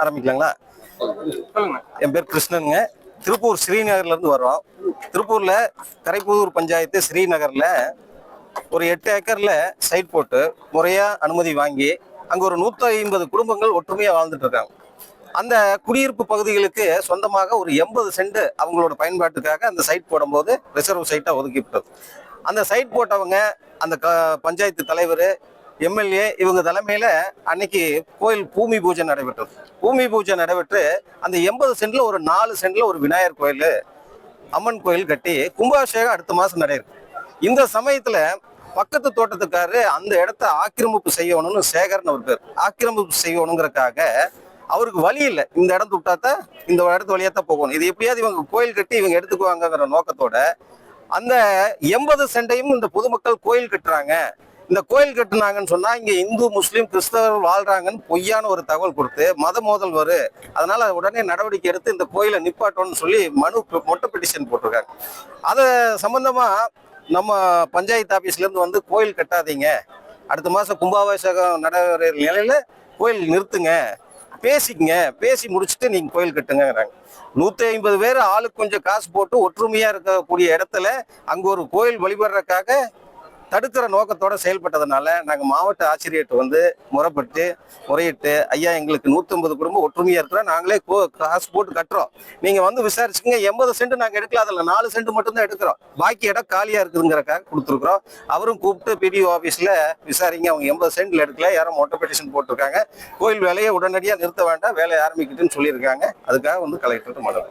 ஆரம்பிக்கலாங்களா? என் பேர் கிருஷ்ணனுங்க. திருப்பூர் ஸ்ரீநகர்ல இருந்து வர்றோம். திருப்பூர்ல கரைப்புதூர் பஞ்சாயத்து ஸ்ரீநகர்ல ஒரு எட்டு ஏக்கர்ல சைட் போட்டு முறையா அனுமதி வாங்கி அங்க ஒரு நூத்தி ஐம்பது குடும்பங்கள் ஒற்றுமையா வாழ்ந்துட்டு இருக்காங்க. அந்த குடியிருப்பு பகுதிகளுக்கு சொந்தமாக ஒரு எண்பது சென்ட் அவங்களோட பயன்பாட்டுக்காக அந்த சைட் போடும்போது ரிசர்வ் சைட்டா ஒதுக்கிவிட்டது அந்த சைட் போட்டவங்க அந்த க பஞ்சாயத்து தலைவர் எம்எல்ஏ இவங்க தலைமையில அன்னைக்கு கோயில் பூமி பூஜை நடைபெற்றது. பூமி பூஜை நடைபெற்று அந்த எண்பது சென்ட்ல ஒரு நாலு சென்ட்ல ஒரு விநாயகர் கோயில் அம்மன் கோயில் கட்டி கும்பாபிஷேகம் அடுத்த மாசம் நடைபெறும். இந்த சமயத்துல பக்கத்து தோட்டத்துக்காரரு அந்த இடத்த ஆக்கிரமிப்பு செய்யணும்னு சேகர்னு ஒரு பேர். ஆக்கிரமிப்பு செய்யணுங்கிறதுக்காக அவருக்கு வழி இல்லை. இந்த இடம் விட்டாத்தான் இந்த இடத்து வழியா தான் போகணும். இது எப்படியாவது இவங்க கோயில் கட்டி இவங்க எடுத்துக்குவாங்கங்கிற நோக்கத்தோட அந்த எண்பது சென்டையும் இந்த பொதுமக்கள் கோயில் கட்டுறாங்க. இந்த கோயில் கட்டுனாங்கன்னு சொன்னா இங்க இந்து முஸ்லீம் கிறிஸ்தவர் வாழ்றாங்கன்னு பொய்யான ஒரு தகவல் கொடுத்து மத மோதல் வரும் அதனால உடனே நடவடிக்கை எடுத்து இந்த கோயிலை நிப்பாட்டோம்னு சொல்லி மனு மொட்டை பெட்டிஷன் போட்டிருக்காங்க. அது சம்பந்தமா நம்ம பஞ்சாயத்து ஆபீஸ்ல இருந்து வந்து கோயில் கட்டாதீங்க. அடுத்த மாசம் கும்பாபிஷேகம் நடைபெற நிலையில கோயில் நிறுத்துங்க. பேசிக்கங்க. பேசி முடிச்சுட்டு நீங்க கோயில் கட்டுங்கிறாங்க நூத்தி ஐம்பது பேர் ஆளுக்கு கொஞ்சம் காசு போட்டு ஒற்றுமையா இருக்கக்கூடிய இடத்துல அங்க ஒரு கோயில் வழிபடுறதுக்காக தடுக்கிற நோக்கத்தோட செயல்பட்டதுனால நாங்க மாவட்ட ஆசிரியர்கிட்ட வந்து முறைப்பட்டு முறையிட்டு ஐயா எங்களுக்கு 150 குடும்பம் ஒற்றுமையா இருக்கிறோம். நாங்களே கோ- காசு போட்டு கட்டுறோம். நீங்க வந்து விசாரிச்சுங்க எண்பது சென்ட் நாங்க எடுக்கல. அதுல நாலு சென்ட் மட்டும் தான் எடுக்கிறோம். பாக்கி இடம் காலியா இருக்குதுங்கிறக்காக கொடுத்துருக்குறோம். அவரும் கூப்பிட்டு பிடிஓ ஆபீஸ்ல விசாரிங்க. அவங்க எண்பது சென்ட்ல எடுக்கல. யாரும் மொட்டை பெட்டிஷன் போட்டிருக்காங்க. கோயில் வேலையை உடனடியாக நிறுத்த வேண்டாம். வேலையை ஆரம்பிக்கிட்டுன்னு சொல்லியிருக்காங்க. அதுக்காக வந்து கலெக்டர்கிட்ட மனு.